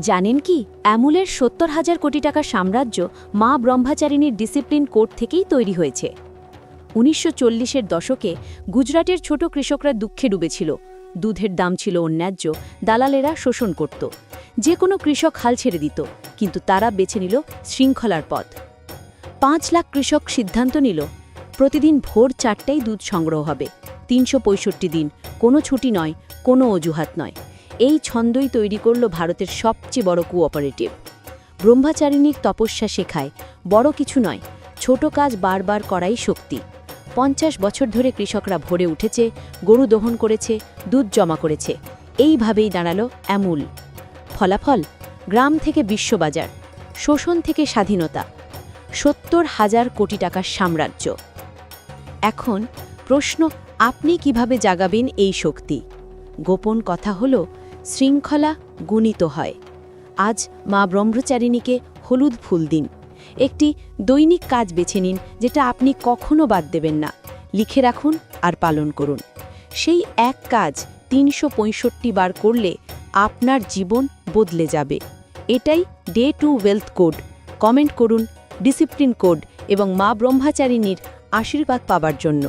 জানেন কি, অ্যামুলের সত্তর হাজার কোটি টাকার সাম্রাজ্য মা ব্রহ্মচারিণীর ডিসিপ্লিন কোর্ট থেকেই তৈরি হয়েছে। উনিশশো চল্লিশের দশকে গুজরাটের ছোট কৃষকরা দুঃখে ডুবেছিল। দুধের দাম ছিল অন্যায্য, দালালেরা শোষণ করত। যে কোনো কৃষক হাল ছেড়ে দিত, কিন্তু তারা বেছে নিল শৃঙ্খলার পথ। পাঁচ লাখ কৃষক সিদ্ধান্ত নিল, প্রতিদিন ভোর চারটায় দুধ সংগ্রহ হবে। তিনশো পঁয়ষট্টি দিন, কোনো ছুটি নয়, কোনো অজুহাত নয়। এই ছন্দই তৈরি করল ভারতের সবচেয়ে বড় কোঅপারেটিভ। ব্রহ্মচারিণীর তপস্যা শেখায়, বড় কিছু নয়, ছোট কাজ বারবার করাই শক্তি। পঞ্চাশ বছর ধরে কৃষকরা ভরে উঠেছে, গরু দহন করেছে, দুধ জমা করেছে, এইভাবেই দাঁড়াল অ্যামুল। ফলাফল, গ্রাম থেকে বিশ্ববাজার, শোষণ থেকে স্বাধীনতা, সত্তর হাজার কোটি টাকার সাম্রাজ্য। এখন প্রশ্ন, আপনি কীভাবে জাগাবেন এই শক্তি? গোপন কথা হল শৃঙ্খলা গুণিত হয়। আজ মা ব্রহ্মচারিণীকে হলুদ ফুল দিন। একটি দৈনিক কাজ বেছে নিন, যেটা আপনি কখনো বাদ দেবেন না। লিখে রাখুন আর পালন করুন। সেই এক কাজ তিনশো পঁয়ষট্টি বার করলে আপনার জীবন বদলে যাবে। এটাই day to wealth code comment করুন ডিসিপ্লিন কোড এবং মা ব্রহ্মচারিণীর আশীর্বাদ পাবার জন্য।